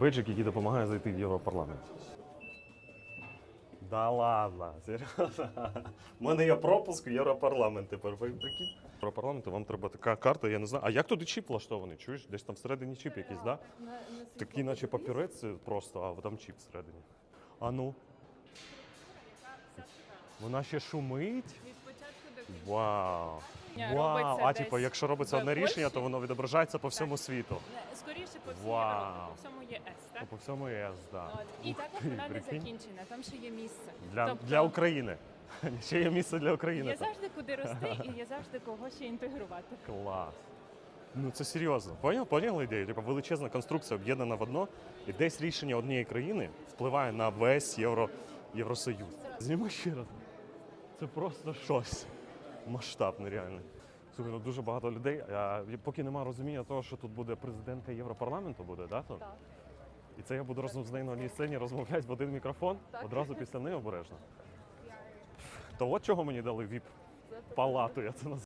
Бейджик, який допомагає зайти в Європарламент. Да ладно, серйозно. У мене є пропуск в Європарламент тепер. Ви прикинь? Європарламенту вам треба така карта, я не знаю. А як туди чіп влаштований? Чуєш? Десь там всередині чіп якийсь, так? Да? Такий, наче папірець просто, а там чіп всередині. А ну. Вона ще шумить. Вау. Вау. А типу, якщо робиться одне рішення, то воно відображається по всьому світу. Скоріше по всій Вау. Європі, по всому ЄС, так? Ну, По всьому ЄС, так. От. І також вона не закінчена, там ще є місце. Для, Тобто для України. Ще є місце для України. Є завжди куди рости і є завжди кого ще інтегрувати. Клас. Ну це серйозно. Поняв? Поняли ідею? Типа величезна конструкція об'єднана в одно, і десь рішення однієї країни впливає на весь Євро, Євросоюз. Зніми ще раз. Це просто щось. Масштаб нереальний. Слухай, ну дуже багато людей. А, поки немає розуміння того, що тут буде президентка Європарламенту, буде, да? Тут? Так. І це я буду разом з нею на одній сцені розмовляти в один мікрофон, Так. одразу після неї обережно. То от чого мені дали віп палату, я це називаю.